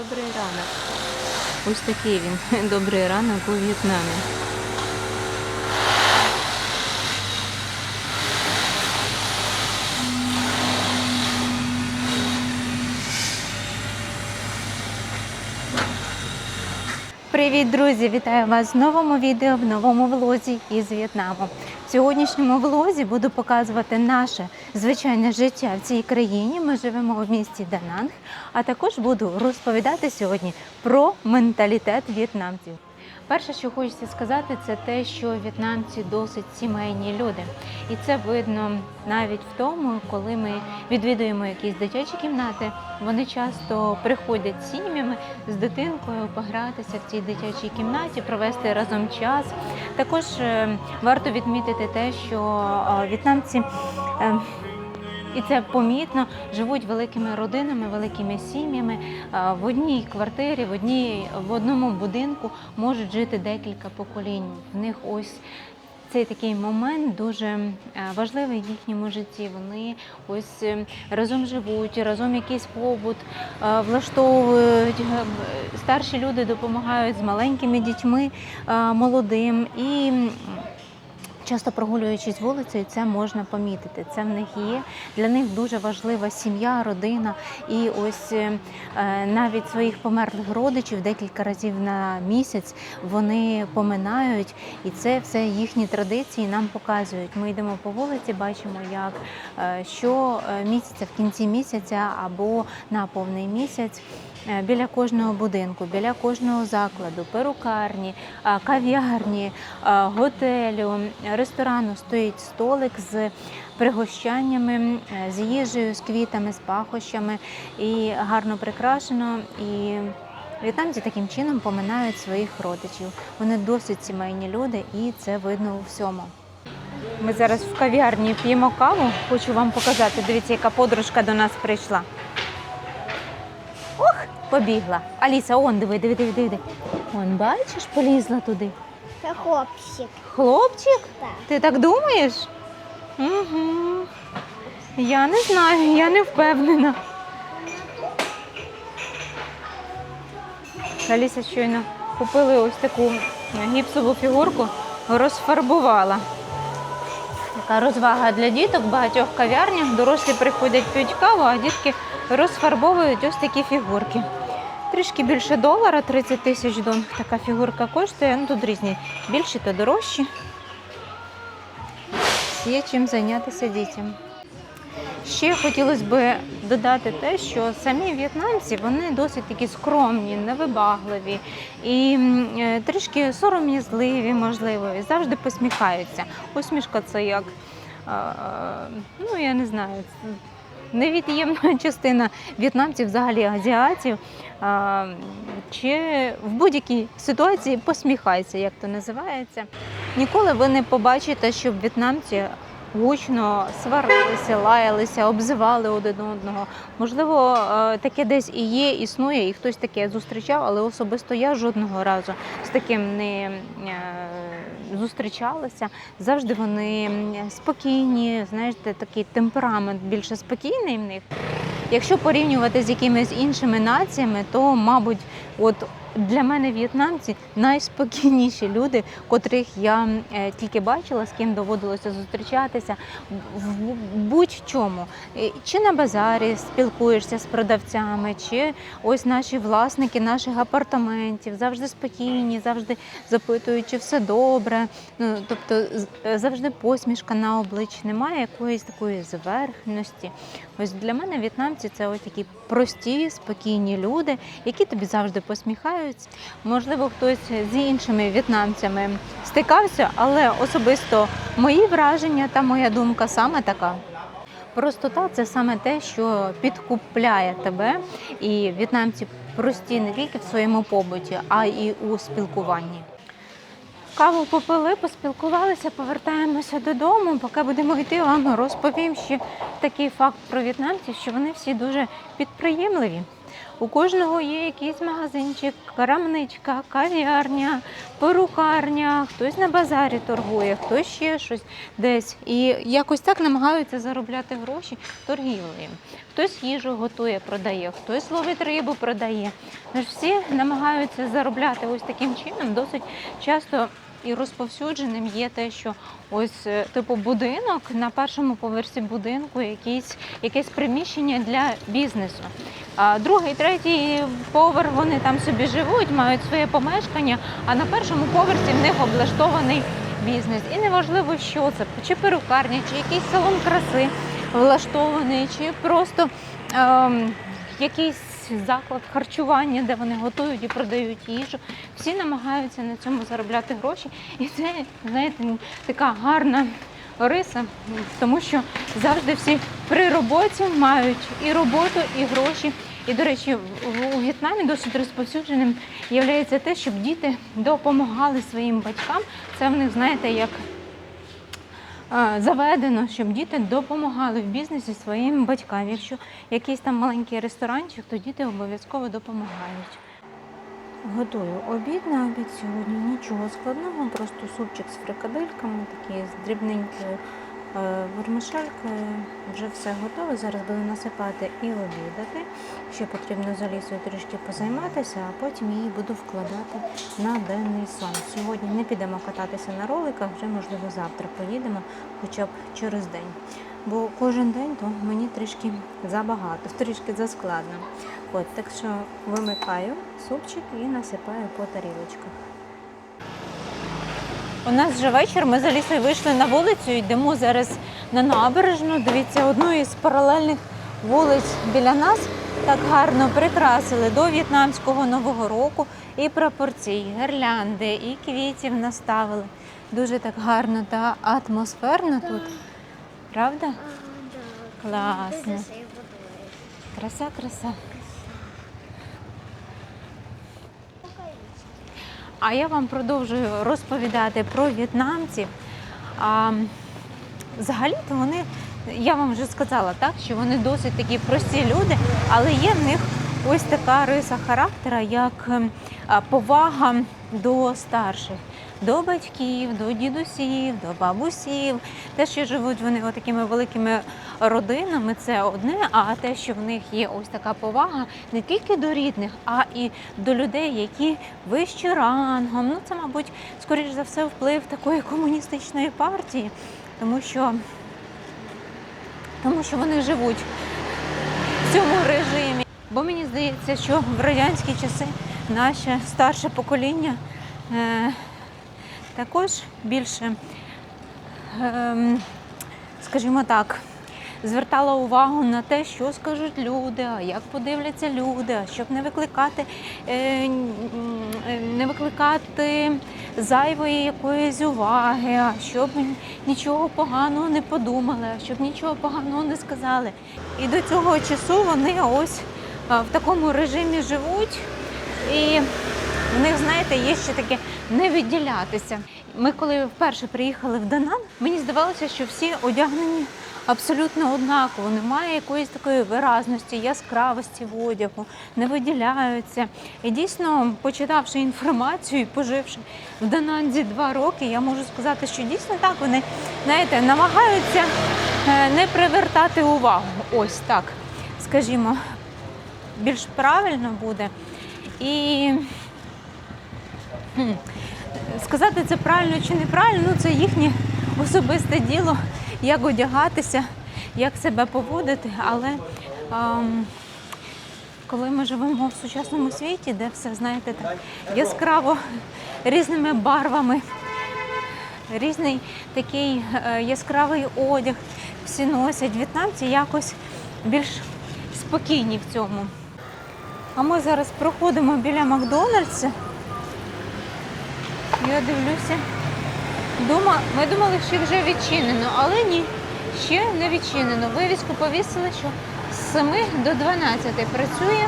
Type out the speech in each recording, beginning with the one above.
Добрий ранок. Ось такий він. Добрий ранок у В'єтнамі. Привіт, друзі! Вітаю вас в новому відео, в новому влозі із В'єтнаму. В сьогоднішньому влозі буду показувати наше звичайне життя в цій країні. Ми живемо в місті Дананг, а також буду розповідати сьогодні про менталітет в'єтнамців. Перше, що хочеться сказати, це те, що в'єтнамці досить сімейні люди. І це видно навіть в тому, коли ми відвідуємо якісь дитячі кімнати. Вони часто приходять сім'ями з дитинкою погратися в цій дитячій кімнаті, провести разом час. Також е, варто відмітити те, що е, в'єтнамці. І це помітно живуть великими родинами, великими сім'ями. В одній квартирі, в одній в одному будинку можуть жити декілька поколінь. В них ось цей такий момент дуже е, важливий в їхньому житті. Вони ось е, разом живуть, разом якийсь побут е, влаштовують. Старші люди допомагають з маленькими дітьми молодим і. Часто прогулюючись вулицею, це можна помітити. Це в них є. Для них дуже важлива сім'я, родина. І ось е, е, навіть своїх померлих родичів декілька разів на місяць вони поминають, і це все їхні традиції нам показують. Ми йдемо по вулиці, бачимо, як е, що місяця в кінці місяця або на повний місяць. Е, Біля кожного будинку, біля кожного закладу, перукарні, кав'ярні, готелю, ресторану стоїть столик з пригощаннями, е, з їжею, з квітами, з пахощами і гарно прикрашено. І в'єтнамці таким чином поминають своїх родичів. Вони досить сімейні люди, і це видно у всьому. Ми зараз в кав'ярні п'ємо каву. Хочу вам показати. Дивіться, яка подружка до нас прийшла. Побігла. Аліса, он диви, диви, диви, диви. Он, бачиш, полізла туди. Це хлопчик. Хлопчик? Так. Ти так думаєш? Угу. Я не знаю, я не впевнена. Аліса щойно купили ось таку гіпсову фігурку, розфарбувала. Така розвага для діток в багатьох кав'ярнях. Дорослі приходять п'ють каву, а дітки розфарбовують ось такі фігурки. Трішки більше долара, 30 тисяч дон. Така фігурка коштує. Ну, тут різні більші та дорожчі. Є чим зайнятися дітям. Ще хотілося б додати те, що самі в'єтнамці вони досить такі скромні, невибагливі і е, трішки сором'язливі, можливо, і завжди посміхаються. Усмішка це як, ну я не знаю, невід'ємна частина в'єтнамців, взагалі азіатів. Чи в будь-якій ситуації посміхайся, як то називається. Ніколи ви не побачите, щоб в'єтнамці гучно сварилися, лаялися, обзивали один одного. Можливо, е, таке десь і є, існує, і хтось таке зустрічав, але особисто я жодного разу з таким не е, зустрічалася. Завжди вони спокійні, знаєте, такий темперамент більше спокійний в них. Якщо порівнювати з якимись іншими націями, то, мабуть, от для мене в'єтнамці найспокійніші люди, котрих я е, тільки бачила, з ким доводилося зустрічатися в будь-чому. Чи на базарі спілкуєшся з продавцями, чи ось наші власники наших апартаментів завжди спокійні, завжди запитують, чи все добре. Ну тобто е, завжди посмішка на обличчі, немає якоїсь такої зверхності. Ось для мене в'єтнамці це ось такі прості, спокійні люди, які тобі завжди посміхаються. Можливо, хтось з іншими в'єтнамцями стикався, але особисто мої враження та моя думка саме така. Простота це саме те, що підкупляє тебе, і в'єтнамці прості не тільки в своєму побуті, а й у спілкуванні. Каву попили, поспілкувалися, повертаємося додому. Поки будемо йти, вам розповім ще такий факт про в'єтнамців, що вони всі дуже підприємливі. У кожного є якийсь магазинчик, крамничка, кав'ярня, перукарня, хтось на базарі торгує, хтось ще щось десь. І якось так намагаються заробляти гроші торгівлею. Хтось їжу готує, продає, хтось ловить рибу, продає. Тож всі намагаються заробляти ось таким чином. Досить часто і розповсюдженим є те, що ось е, типу будинок на першому поверсі будинку, якийсь, якесь приміщення для бізнесу. А другий, третій поверх вони там собі живуть, мають своє помешкання, а на першому поверсі в них облаштований бізнес. І неважливо, що це, чи перукарня, чи якийсь салон краси влаштований, чи просто ем, якийсь заклад харчування, де вони готують і продають їжу. Всі намагаються на цьому заробляти гроші. І це, знаєте, така гарна риса, тому що завжди всі при роботі мають і роботу, і гроші. І, до речі, у В'єтнамі досить розповсюдженим є те, щоб діти допомагали своїм батькам. Це в них, знаєте, як заведено, щоб діти допомагали в бізнесі своїм батькам. Якщо якийсь там маленький ресторанчик, то діти обов'язково допомагають. Готую обід на обід сьогодні. Нічого складного, просто супчик з фрикадельками, такий з дрібненькою е. Вже все готове. Зараз буду насипати і обідати. Ще потрібно з Алісою трішки позайматися, а потім її буду вкладати на денний сон. Сьогодні не підемо кататися на роликах, вже можливо завтра поїдемо, хоча б через день. Бо кожен день то мені трішки забагато, трішки заскладно. От, так що вимикаю супчик і насипаю по тарілочках. У нас вже вечір. Ми з Алісою вийшли на вулицю, йдемо зараз на набережну. Дивіться, одну із паралельних вулиць біля нас так гарно прикрасили до в'єтнамського нового року. І прапорці, і гірлянди, і квітів наставили. Дуже так гарно та атмосферно тут. Правда? Класно. Краса, краса. А я вам продовжую розповідати про в'єтнамців. А, взагалі-то вони, я вам вже сказала, так, що вони досить такі прості люди, але є в них ось така риса характера, як ем, повага до старших, до батьків, до дідусів, до бабусів. Те, що живуть вони такими великими родинами, це одне, а те, що в них є ось така повага не тільки до рідних, а і до людей, які вищі рангом. Ну, це, мабуть, скоріш за все, вплив такої комуністичної партії, тому що, тому що вони живуть в цьому режимі. Бо мені здається, що в радянські часи наше старше покоління е, також більше, е, скажімо так, звертала увагу на те, що скажуть люди, а як подивляться люди, щоб не викликати, е, е, не викликати зайвої якоїсь уваги, щоб нічого поганого не подумали, щоб нічого поганого не сказали. І до цього часу вони ось в такому режимі живуть. І в них, знаєте, є ще таке не відділятися. Ми, коли вперше приїхали в Данан, мені здавалося, що всі одягнені абсолютно однаково. Немає якоїсь такої виразності, яскравості в одягу, не виділяються. І дійсно, почитавши інформацію і поживши в Дананзі два роки, я можу сказати, що дійсно так вони знаєте, намагаються е, не привертати увагу. Ось так, скажімо, більш правильно буде. І сказати це правильно чи неправильно, ну це їхнє особисте діло, як одягатися, як себе поводити. Але ем, коли ми живемо в сучасному світі, де все, знаєте, так яскраво різними барвами, різний такий е, яскравий одяг всі носять, в'єтнамці якось більш спокійні в цьому. А ми зараз проходимо біля Макдональдса. Я дивлюся. Дума, ми думали, що вже відчинено, але ні, ще не відчинено. Вивіску повісили, що з 7 до 12 працює,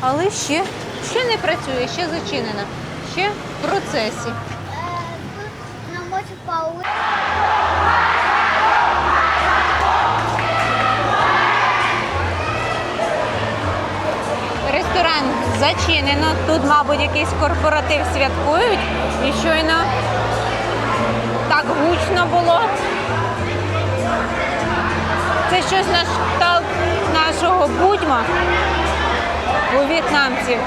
але ще, ще не працює, ще зачинено, ще в процесі. Нам зачинено. Тут, мабуть, якийсь корпоратив святкують. І щойно так гучно було. Це щось на кшталт нашого будьма у в'єтнамців.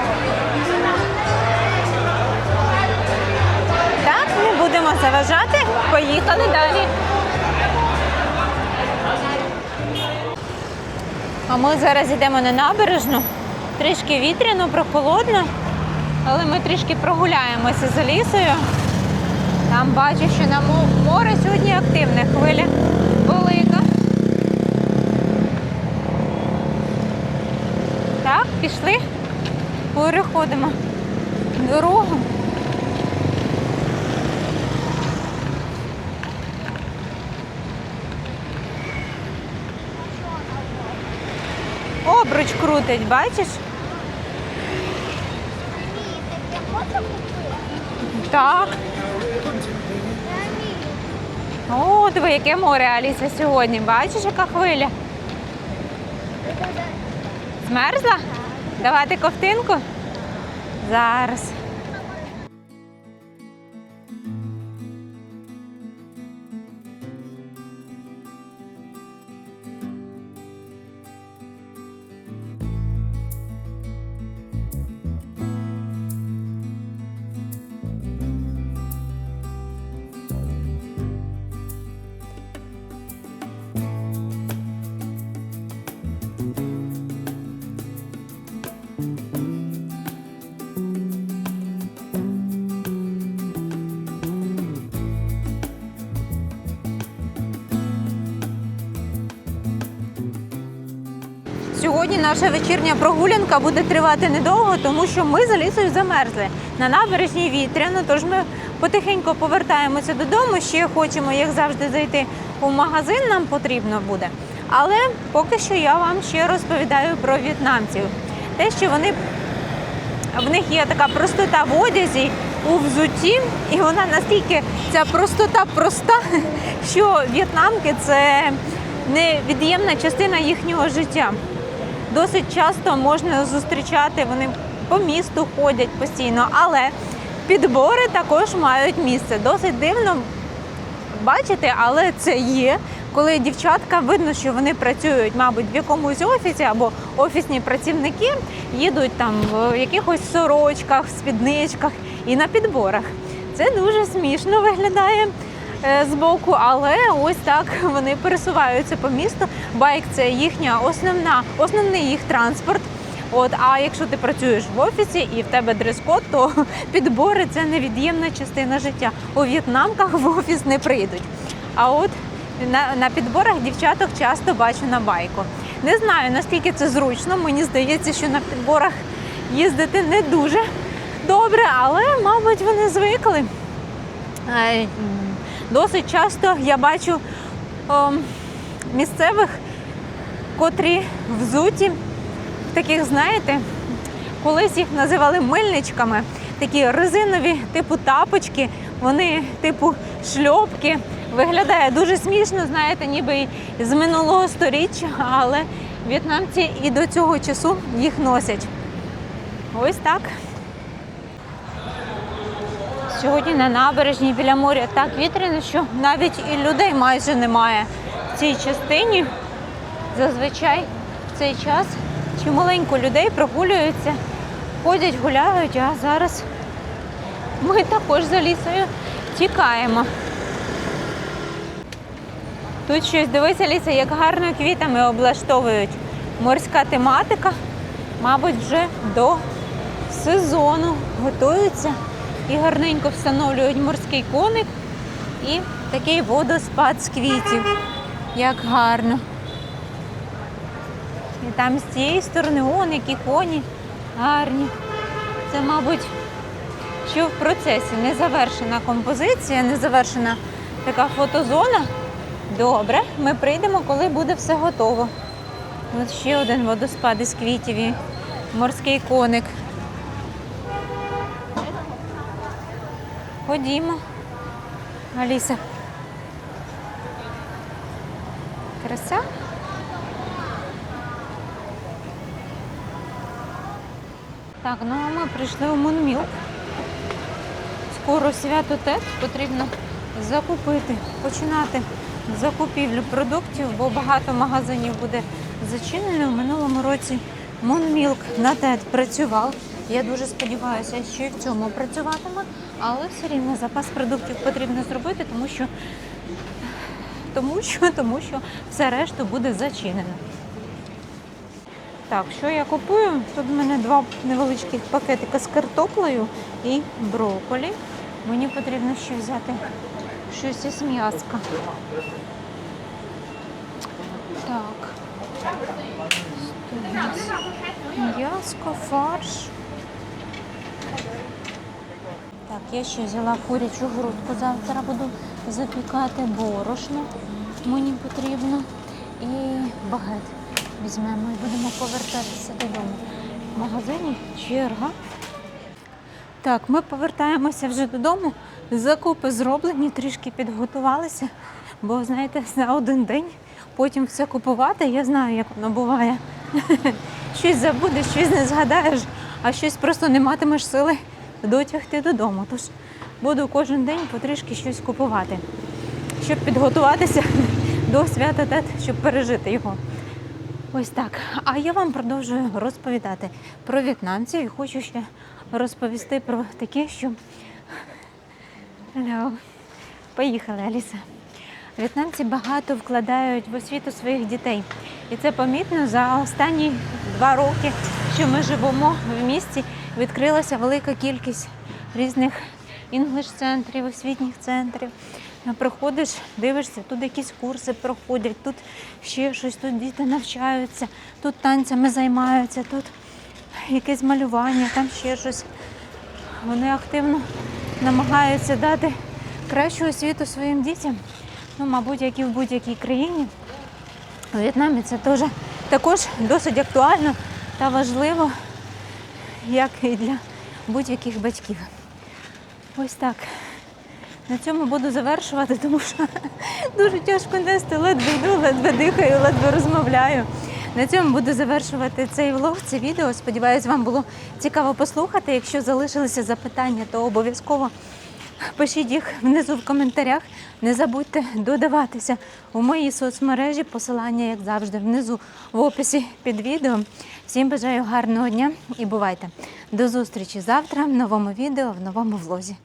Так, не будемо заважати. Поїхали далі. А ми зараз йдемо на набережну. Трішки вітряно, прохолодно, але ми трішки прогуляємося за лісою. Там бачу, що на мо- море сьогодні активне хвиля велика. Так, пішли, переходимо дорогу. Крутить, бачиш? Так. О, диви, яке море Аліса сьогодні. Бачиш, яка хвиля? Змерзла? Давати ковтинку? Зараз. Наша вечірня прогулянка буде тривати недовго, тому що ми за лісою замерзли. На набережній вітряно, тож ми потихеньку повертаємося додому. Ще хочемо, як завжди, зайти у магазин. Нам потрібно буде. Але поки що я вам ще розповідаю про в'єтнамців. Те, що вони в них є така простота в одязі, у взутті, і вона настільки ця простота проста, що в'єтнамки це невід'ємна частина їхнього життя. Досить часто можна зустрічати, вони по місту ходять постійно, але підбори також мають місце. Досить дивно бачити, але це є. Коли дівчатка видно, що вони працюють, мабуть, в якомусь офісі або офісні працівники їдуть там в якихось сорочках, спідничках і на підборах. Це дуже смішно виглядає е, збоку, але ось так вони пересуваються по місту. Байк це їхня основна, основний їх транспорт. От, а якщо ти працюєш в офісі і в тебе дрес-код, то підбори це невід'ємна частина життя. У в'єтнамках в офіс не прийдуть. А от на, на підборах дівчаток часто бачу на байку. Не знаю, наскільки це зручно. Мені здається, що на підборах їздити не дуже добре, але, мабуть, вони звикли. Досить часто я бачу о, місцевих, котрі взуті таких, знаєте, колись їх називали мильничками, такі резинові, типу тапочки, вони типу шльопки. Виглядає дуже смішно, знаєте, ніби з минулого сторіччя, але в'єтнамці і до цього часу їх носять. Ось так. Сьогодні на набережній біля моря так вітряно, що навіть і людей майже немає в цій частині. Зазвичай в цей час чималенько людей прогулюються, ходять, гуляють, а зараз ми також за лісою тікаємо. Тут щось дивися, Ліса, як гарно квітами облаштовують. Морська тематика, мабуть, вже до сезону готуються і гарненько встановлюють морський коник і такий водоспад з квітів. Як гарно. І там з цієї сторони, он які коні гарні. Це, мабуть, що в процесі не завершена композиція, не завершена така фотозона. Добре, ми прийдемо, коли буде все готово. От ще один водоспад із квітів і морський коник. Ходімо. Аліса. Краса. Так, ну а ми прийшли у Мунмілк. Скоро свято ТЕТ потрібно закупити, починати закупівлю продуктів, бо багато магазинів буде зачинено. В минулому році Мунмілк на ТЕТ працював. Я дуже сподіваюся, що і в цьому працюватиме, але все рівно запас продуктів потрібно зробити, тому що, тому що, тому що все решту буде зачинено. Так, що я купую? Тут в мене два невеличких пакетика з картоплею і брокколі. Мені потрібно ще взяти щось із м'яска. Так. М'яско, фарш. Так, я ще взяла курячу грудку. Завтра буду запікати борошно. Мені потрібно. І багет візьмемо і будемо повертатися додому. В магазині черга. Так, ми повертаємося вже додому. Закупи зроблені, трішки підготувалися, бо знаєте, за один день потім все купувати. Я знаю, як воно буває. Щось забудеш, щось не згадаєш, а щось просто не матимеш сили дотягти додому. Тож буду кожен день потрішки щось купувати, щоб підготуватися до свята Тет, щоб пережити його. Ось так. А я вам продовжую розповідати про в'єтнамців і хочу ще розповісти про таке, що. Алло. Поїхали, Аліса. В'єтнамці багато вкладають в освіту своїх дітей. І це помітно за останні два роки, що ми живемо в місті. Відкрилася велика кількість різних інглиш-центрів, освітніх центрів. Приходиш, дивишся, тут якісь курси проходять, тут ще щось, тут діти навчаються, тут танцями займаються, тут якесь малювання, там ще щось. Вони активно намагаються дати кращу освіту своїм дітям. Ну, мабуть, як і в будь-якій країні. У В'єтнамі це теж також досить актуально та важливо, як і для будь-яких батьків. Ось так. На цьому буду завершувати, тому що дуже тяжко нести, ледве йду, ледве дихаю, ледве розмовляю. На цьому буду завершувати цей влог, це відео. Сподіваюсь, вам було цікаво послухати. Якщо залишилися запитання, то обов'язково пишіть їх внизу в коментарях. Не забудьте додаватися у мої соцмережі. Посилання, як завжди, внизу в описі під відео. Всім бажаю гарного дня і бувайте. До зустрічі завтра в новому відео, в новому влозі.